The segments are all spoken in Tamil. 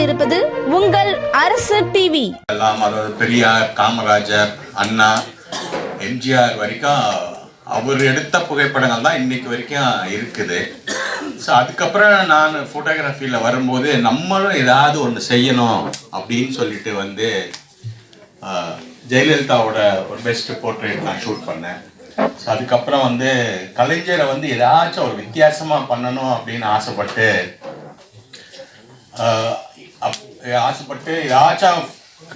கொண்டிருப்பது உங்கள் அரசு டிவி எல்லாம் அதாவது பெரியார் காமராஜர் அண்ணா எம்ஜிஆர் வரைக்கும் அவர் எடுத்த புகைப்படங்கள் தான் இன்னைக்கு வரைக்கும் இருக்குது. ஸோ அதுக்கப்புறம் நான் ஃபோட்டோகிராஃபியில் வரும்போது நம்மளும் ஏதாவது ஒன்று செய்யணும் அப்படின்னு சொல்லிட்டு வந்து ஜெயலலிதாவோட ஒரு பெஸ்ட் போர்ட்ரேட் நான் ஷூட் பண்ணேன். ஸோ அதுக்கப்புறம் வந்து கலைஞரை வந்து ஏதாச்சும் ஒரு வித்தியாசமாக பண்ணணும் அப்படின்னு ஆசைப்பட்டு ஆசைப்பட்டு ஏதாச்சும்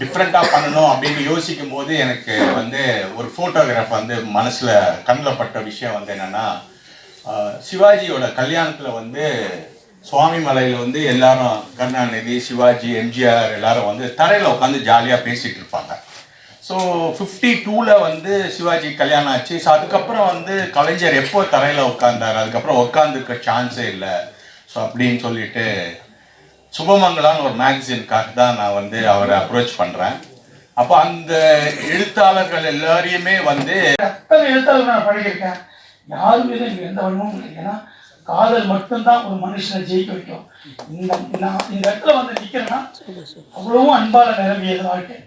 டிஃப்ரெண்ட்டாக பண்ணணும் அப்படின்னு யோசிக்கும் போது எனக்கு வந்து ஒரு ஃபோட்டோகிராஃப் வந்து மனசில் கண்ணில் பட்ட விஷயம் வந்து என்னென்னா சிவாஜியோட கல்யாணத்தில் வந்து சுவாமி மலையில் வந்து எல்லாரும் கருணாநிதி சிவாஜி எம்ஜிஆர் எல்லாரும் வந்து தரையில் உட்காந்து ஜாலியாக பேசிகிட்டு இருப்பாங்க. ஸோ ஃபிஃப்டி டூவில் வந்து சிவாஜி கல்யாணம் ஆச்சு. ஸோ அதுக்கப்புறம் வந்து கலைஞர் எப்போ தரையில் உட்காந்தார் அதுக்கப்புறம் உட்காந்துருக்க சான்ஸே இல்லை. ஸோ அப்படின்னு சொல்லிட்டு சுபமங்கலான்னு ஒரு மேகசினுக்காக தான் நான் வந்து அவரை அப்ரோச் பண்ணுறேன் அப்போ அந்த எழுத்தாளர்கள் எல்லாரையுமே வந்து அத்தனை எழுத்தாளர் நான் பழகியிருக்கேன்? யார் எனக்கு எந்த வன்மமும் இல்லை. ஏன்னா காதல் மட்டும்தான் ஒரு மனுஷனை ஜெயிக்க வைக்கும். இந்த நான் இந்த இடத்துல வந்து நிற்கிறேன்னா அவ்வளவும் அன்பால நிரம்பியது வாழ்க்கை.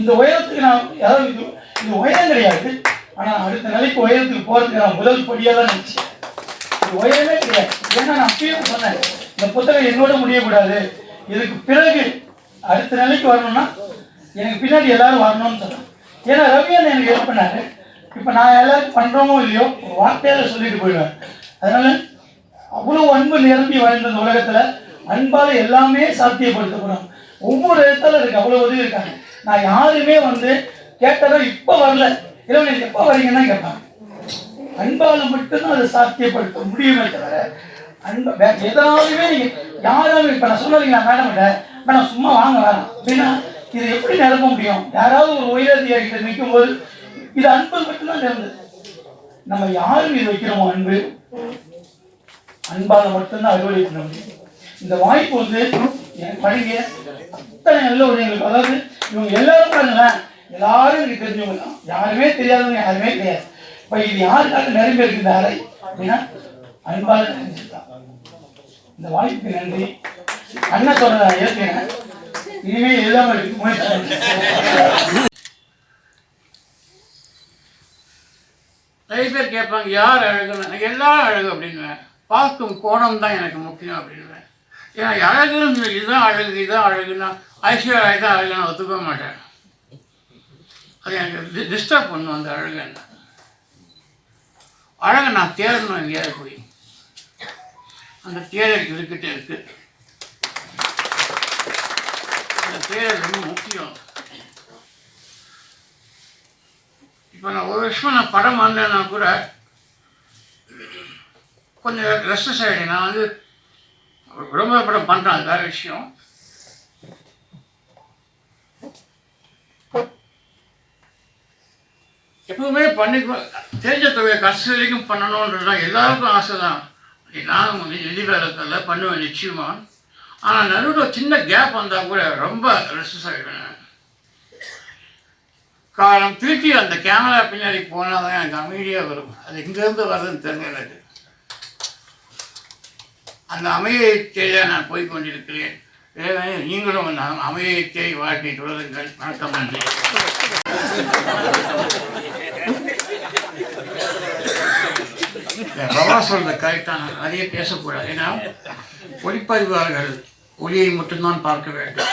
இந்த உயரத்துக்கு நான் அதாவது இது இது உயரம் கிடையாது. ஆனால் அடுத்த நிலைக்கு உயரத்துக்கு போகிறதுக்கு நான் முதல் படியாக தான் நினச்சேன் இது உயரமே கிடையாது. ஏன்னா நான் அப்பயும் சொன்னேன் இந்த புத்தகம் என்னோட முடியக்கூடாது இதுக்கு பிறகு அடுத்த நிலைக்கு வரணும்னா எனக்கு பின்னாடி எல்லாரும் வரணும்னு சொன்னேன் ஏன்னா ரவியன் எனக்கு ஹெல்ப் பண்ணாரு. இப்போ நான் எல்லாருக்கும் பண்ணுறோமோ இல்லையோ வார்த்தையால் வார்த்தையால சொல்லிட்டு போயிடுவேன். அதனால அவ்வளோ அன்பு நிரம்பி வாழ்ந்த இந்த உலகத்தில் அன்பால் எல்லாமே சாத்தியப்படுத்தப்படும். ஒவ்வொரு இடத்துல அதுக்கு அவ்வளோ உதவி இருக்காங்க. நான் யாருமே வந்து கேட்டதும் இப்போ வரல. இல்லை எப்போ வரீங்கன்னா கேட்பாங்க. அன்பால் மட்டும்தான் அதை சாத்தியப்படுத்த முடியுமே தவிர அன்ப வேற ஏதாவதுமே நீங்க யாராவது இப்ப நான் சொன்னீங்களா மேடம் மேடம் சும்மா வாங்க வேணாம் அப்படின்னா இது எப்படி நிரப்ப முடியும்? யாராவது ஒரு உயரதிகாரி கிட்ட நிற்கும் போது இது அன்பு மட்டும்தான் நிறந்தது நம்ம யார் மீது வைக்கிறோமோ அன்பு? அன்பால் மட்டும்தான் அறுவடை பண்ண முடியும். இந்த வாய்ப்பு வந்து எனக்கு படிங்க அத்தனை நல்ல உதவிகளுக்கு அதாவது இவங்க எல்லாரும் பாருங்களேன் எல்லாரும் எனக்கு தெரிஞ்சவங்க தான். யாருமே தெரியாதவங்க யாருமே கிடையாது. இப்போ இது யாருக்காக நிரம்பி இருக்கு இந்த அறை? அப்படின்னா அன்பால நினைச்சிருக்கான் இந்த வாய்ப்புக்கு நன்றி. அண்ணன் சொன்னதை நான் ஏற்கிறேன். இனிமே இல்லாமல் இருக்கு முயற்சி. நிறைய பேர் கேட்பாங்க யார் அழகுன்னு? எனக்கு எல்லாரும் அழகு அப்படின்வேன் பார்க்கும் கோணம் தான் எனக்கு முக்கியம் அப்படின்வேன் ஏன்னா அழகுன்னு இதுதான் அழகு இதுதான் அழகுன்னா ஐஸ்வர்யா தான் அழகு நான் ஒத்துக்க மாட்டேன். அது எனக்கு டிஸ்டர்ப் பண்ணும் அந்த அழகு. என்ன அழகை நான் தேடணும் எங்கேயாவது போய். அந்த தேடல் இருக்கிட்டே இருக்கு? அந்த தேடல் ரொம்ப முக்கியம். இப்போ நான் ஒரு வருஷமா நான் படம் வந்தேன்னா கூட கொஞ்சம் ரெஸ்ட்லெஸ் ஆகிடுங்க நான் வந்து ஒரு விளம்பர படம் பண்ணுறேன் அது வேறு விஷயம். எப்பவுமே பண்ணி தெரிஞ்ச தொகையை கடைசி வரைக்கும் பண்ணணுன்றது தான் எல்லாருக்கும் ஆசை தான் நானும் நிதி பண்ணுவேன் நிச்சயமாக ஆனால் நடுவில் ஒரு சின்ன கேப் வந்தால் கூட ரொம்ப ரெஸ்ட்லெஸ் ஆகிடுவேன் காரணம் திருப்பி அந்த கேமரா பின்னாடி போனால் தான் எனக்கு அமைதியாக வரும். அது எங்கேருந்து வருதுன்னு தெரியல எனக்கு. அந்த அமைதியை தேட நான் போய் கொண்டிருக்கிறேன். நீங்களும் அந்த அமைதியை தேடி வாழ்க்கை தொடருங்கள். வணக்கம் நன்றி. பவா சொல்ற கரெக்டாக நான் நிறைய பேசக்கூடாது. ஏன்னா ஒளிப்பதிவாளர்கள் ஒளியை மட்டும்தான் பார்க்க வேண்டும்.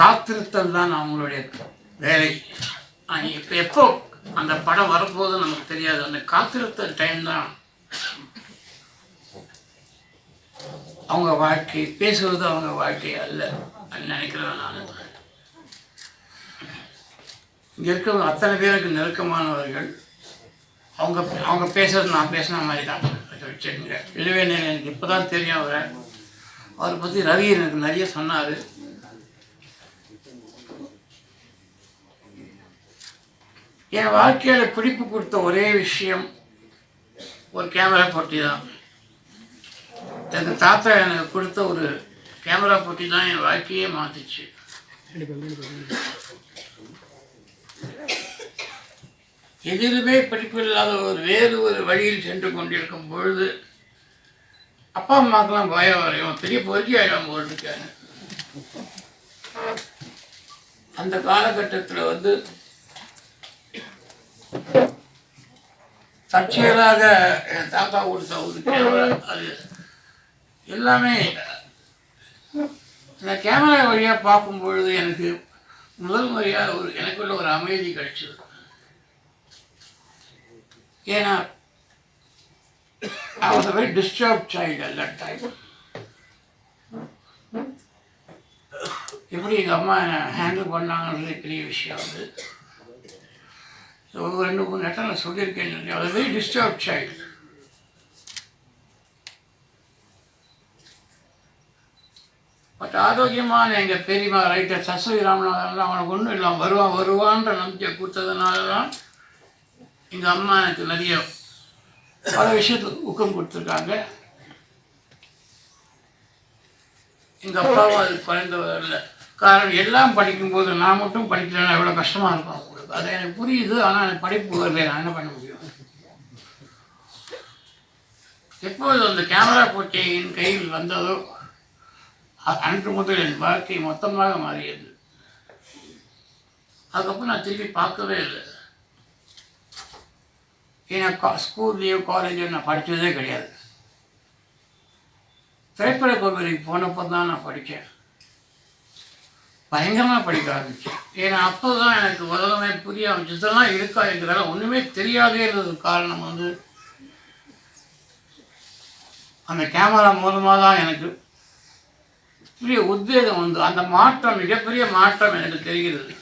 காத்திருத்தல் தான் அவங்களுடைய வேலை. இப்போ எப்போ அந்த படம் வரப்போது நமக்கு தெரியாது. அந்த காத்திருத்தல் டைம் தான் அவங்க வாழ்க்கை. பேசுவது அவங்க வாழ்க்கை அல்ல நினைக்கிறேன் நான். இங்கே இருக்கிறவங்க அத்தனை பேருக்கு நெருக்கமானவர்கள். அவங்க அவங்க பேசுறது நான் பேசின மாதிரி தான் அதை வச்சுக்கோங்க. இளவேனில் எனக்கு இப்போ தான் தெரியும் அவரை. அவரை பற்றி ரவி எனக்கு நிறைய சொன்னார். என் வாழ்க்கையில் குறிப்பு கொடுத்த ஒரே விஷயம் ஒரு கேமரா போட்டி தான். எங்கள் தாத்தா எனக்கு கொடுத்த ஒரு கேமரா போட்டி தான் என் வாழ்க்கையே மாற்றிச்சு எதிலுமே படிப்பு இல்லாத ஒரு வேறு ஒரு வழியில் சென்று கொண்டிருக்கும் பொழுது அப்பா அம்மாக்கெல்லாம் பயம் வரையும் பெரிய பொறுக்கி ஆகிடும் போட்டுருக்காங்க அந்த காலகட்டத்தில் வந்து தற்செயலாக என் தாத்தா கொடுத்த ஒரு கேமரா அது எல்லாமே இந்த கேமரா வழியாக பார்க்கும் பொழுது எனக்கு முதல் முறையாக ஒரு எனக்குள்ள ஒரு அமைதி கிடைச்சது. ஏன்னா I was a very disturbed child at that time. எப்படி எங்கள் அம்மா என்னை ஹேண்டில் பண்ணாங்கன்றது பெரிய விஷயம் அது. ஒரு ரெண்டு மூணு இடத்துல நான் சொல்லியிருக்கேன் அது வெரி டிஸ்டர்ப் சைல்டு பட் ஆரோக்கியமான எங்கள் பெரியம்மா ரைட்டர் சசவி ராமநாதன் அவனுக்கு ஒன்றும் இல்லை. வருவான் வருவான்ற நம்பிக்கை கொடுத்ததுனால தான் எங்கள் அம்மா எனக்கு நிறைய பல விஷயத்துக்கு ஊக்கம் கொடுத்துருக்காங்க. எங்கள் அப்பாவும் அது குறைந்தவர் இல்லை காரணம் எல்லாம் படிக்கும்போது நான் மட்டும் படிக்கலைன்னா எவ்வளோ கஷ்டமாக இருக்கும் அவங்களுக்கு. அது எனக்கு புரியுது ஆனால் எனக்கு படிப்பு வரல நான் என்ன பண்ண முடியும்? எப்போது அந்த கேமரா போட்டி என் கையில் வந்ததோ அன்று முதல் என் வாழ்க்கை மொத்தமாக மாறியது. அதுக்கப்புறம் நான் திருப்பி பார்க்கவே இல்லை. ஏன்னா கா ஸ்கூல்லையோ காலேஜோ நான் படித்ததே கிடையாது. திரைப்பட கல்லூரிக்கு போனப்போ தான் நான் படித்தேன். பயங்கரமாக படிக்க ஆரம்பித்தேன். ஏன்னா அப்போ தான் எனக்கு உலகமே புரிய ஆரம்பிச்சு இதெல்லாம் இருக்கா இருக்கிறதெல்லாம் ஒன்றுமே தெரியாதே இருந்ததுக்கு காரணம் வந்து அந்த கேமரா மூலமாக தான் எனக்கு பெரிய உத்வேகம் வந்து அந்த மாற்றம் மிகப்பெரிய மாற்றம் எனக்கு தெரிகிறது.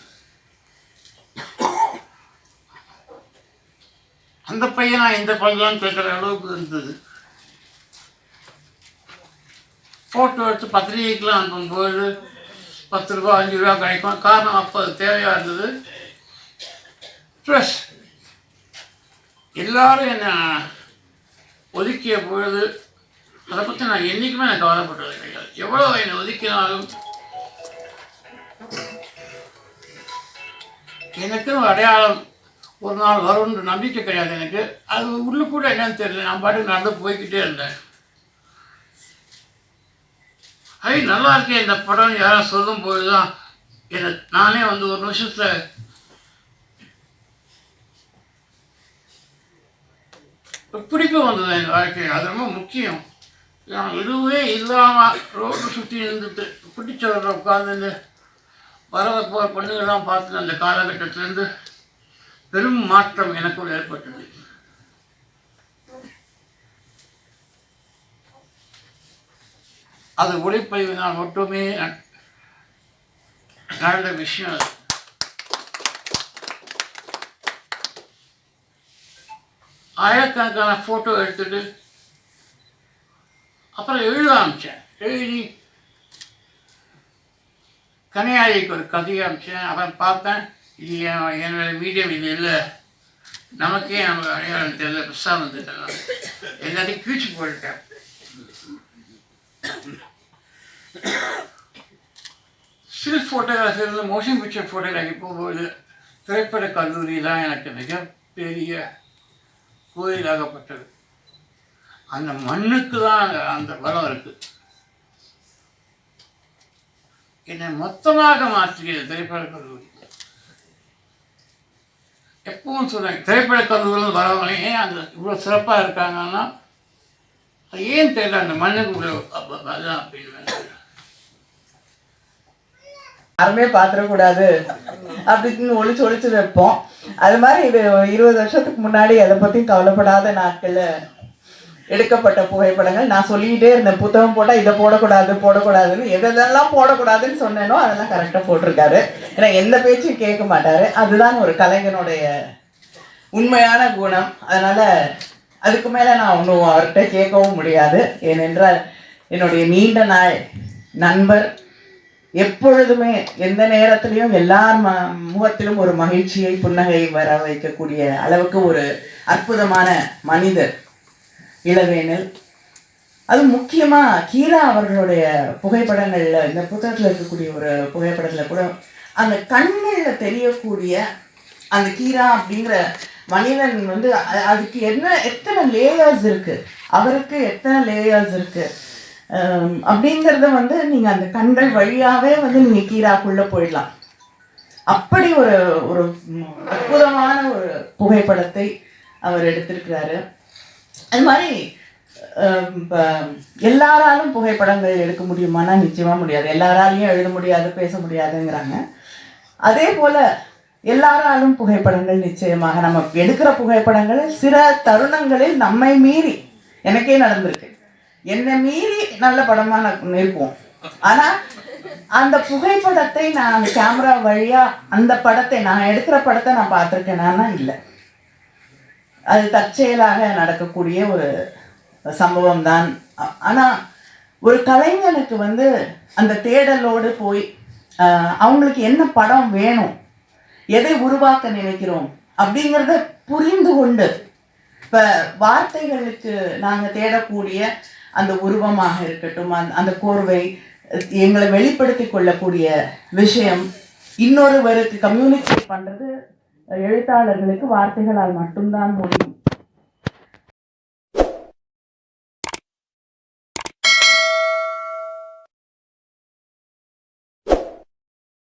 அந்த பையனா இந்த பையன் கேட்குற அளவுக்கு இருந்தது. ஃபோட்டோ எடுத்து பத்திரிகைக்கெலாம் அனுப்பும்போது பத்து ரூபா அஞ்சு ரூபா கிடைக்கும். காரணம் அப்போ அது தேவையாக இருந்தது. ப்ளஸ் எல்லாரும் என்னை ஒதுக்கிய பொழுது அதை பற்றி நான் என்றைக்குமே எனக்கு கவலைப்பட்டது கிடையாது. எவ்வளோ என்னை ஒதுக்கினாலும் எனக்குன்னு அடையாளம் ஒரு நாள் வரும்ன்ற நம்பிக்கை கிடையாது எனக்கு. அது உள்ளுக்கூட என்னன்னு தெரியல. நான் பாட்டுக்கு நடந்து போய்கிட்டே இருந்தேன். ஐ நல்லா இருக்கேன் இந்த படம் யாரும் சொல்லும் போது தான் என்னை நானே வந்து ஒரு நிமிஷத்தில் பிடிப்பு வந்தது என் வாழ்க்கை அது ரொம்ப முக்கியம். நான் எதுவுமே இல்லாமல் ரோடு சுற்றி இருந்துட்டு பிடிச்சவரை உட்காந்துட்டு வரதை போகிற பொண்ணுங்கள்லாம் பார்த்து அந்த காலகட்டத்திலேருந்து பெரும் மாற்றம் எனக்குள் ஏற்பட்டது. அது ஒளிப்பதிவினால் மட்டுமே நடந்த விஷயம் அது. ஆயிரக்கணக்கான ஃபோட்டோ எடுத்துட்டு அப்புறம் எழுத ஆரம்பித்தேன் எழுதி கனியாளிக்கு ஒரு கதையை அனுப்பிச்சேன். அப்புறம் பார்த்தேன். இது என்னோட மீடியம் இது இல்லை நமக்கே நம்ம அடையாளம் தெரியல பெருசாக வந்துட்டேன் எல்லாத்தையும் கீழ்ச்சி போயிட்டேன் ஸ்டில் ஃபோட்டோகிராஃபிலிருந்து மோஷன் பிக்சர் ஃபோட்டோகிராஃபி போகும்போது திரைப்பட கல்லூரி தான் எனக்கு மிகப்பெரிய கோயிலாகப்பட்டது அந்த மண்ணுக்கு தான் அந்த- அந்த பலம் இருக்குது என்னை மொத்தமாக மாற்றியது திரைப்பட கல்லூரி. எப்பவும் சொல்கிறேன் திரைப்பட கல்லூரியில் வரவங்களே ஏன் அது இவ்வளோ சிறப்பாக இருக்காங்கன்னா அது ஏன் தெரியல அந்த மண்ணுக்கு இவ்வளோ அதான் அப்படின்னு யாருமே பாத்திரக்கூடாது அப்படின்னு ஒழிச்சு ஒழிச்சு வைப்போம். அது மாதிரி இது இருபது வருஷத்துக்கு முன்னாடி எதை பற்றியும் கவலைப்படாத நாட்களில் எடுக்கப்பட்ட புகைப்படங்கள். நான் சொல்லிக்கிட்டே இருந்தேன் புத்தகம் போட்டால் இதை போடக்கூடாது போடக்கூடாதுன்னு. எதெல்லாம் போடக்கூடாதுன்னு சொன்னேனோ அதெல்லாம் கரெக்டாக போட்டிருக்காரு. ஏன்னா எந்த பேச்சும் கேட்க மாட்டார். அதுதான் ஒரு கலைஞனுடைய உண்மையான குணம். அதனால் அதுக்கு மேலே நான் ஒன்றும் அவர்கிட்ட கேட்கவும் முடியாது. ஏனென்றால் என்னுடைய நீண்ட நாள் நண்பர் எப்பொழுதுமே எந்த நேரத்திலையும் எல்லார் ம முகத்திலும் ஒரு மகிழ்ச்சியை புன்னகை வர வைக்கக்கூடிய அளவுக்கு ஒரு அற்புதமான மனிதர். இளவேனில். அது முக்கியமாக கீரா அவர்களுடைய புகைப்படங்களில் இந்த புத்தகத்தில் இருக்கக்கூடிய ஒரு புகைப்படத்தில் கூட அந்த கண்கள்ல தெரியக்கூடிய அந்த கீரா அப்படிங்கிற மனிதன் வந்து அதுக்கு என்ன எத்தனை லேயர்ஸ் இருக்குது அவருக்கு எத்தனை லேயர்ஸ் இருக்குது அப்படிங்கிறத வந்து நீங்கள் அந்த கண்கள் வழியாகவே வந்து நீங்கள் கீராக்குள்ளே போயிடலாம். அப்படி ஒரு ஒரு அற்புதமான ஒரு புகைப்படத்தை அவர் எடுத்திருக்கிறாரு. அது மாதிரி எல்லாராலும் புகைப்படங்கள் எடுக்க முடியுமானா நிச்சயமாக முடியாது. எல்லாராலையும் எழுத முடியாது பேச முடியாதுங்கிறாங்க. அதே போல் எல்லாராலும் புகைப்படங்கள் நிச்சயமாக நம்ம எடுக்கிற புகைப்படங்கள் சில தருணங்களில் நம்மை மீறி எனக்கே நடந்திருக்கு. என்னை மீறி நல்ல படமாக நான் இருப்போம் ஆனால் அந்த புகைப்படத்தை நான் அந்த கேமரா வழியாக அந்த படத்தை நான் எடுக்கிற படத்தை நான் பார்த்துருக்கேனான்னா இல்லை. அது தற்செயலாக நடக்கக்கூடிய ஒரு சம்பவம் தான் ஆ- ஒரு கலைஞனுக்கு வந்து அந்த தேடலோடு போய் அவங்களுக்கு என்ன படம் வேணும் எதை உருவாக்க நினைக்கிறோம் அப்படிங்கிறத புரிந்து கொண்டு இப்போ வார்த்தைகளுக்கு நாங்கள் தேடக்கூடிய அந்த உருவமாக இருக்கட்டும் அந்த அந்த கோர்வை எங்களை வெளிப்படுத்தி கொள்ளக்கூடிய விஷயம் இன்னொருவருக்கு கம்யூனிகேட் பண்ணுறது எழுத்தாளர்களுக்கு வார்த்தைகளால் மட்டும்தான் முடியும்.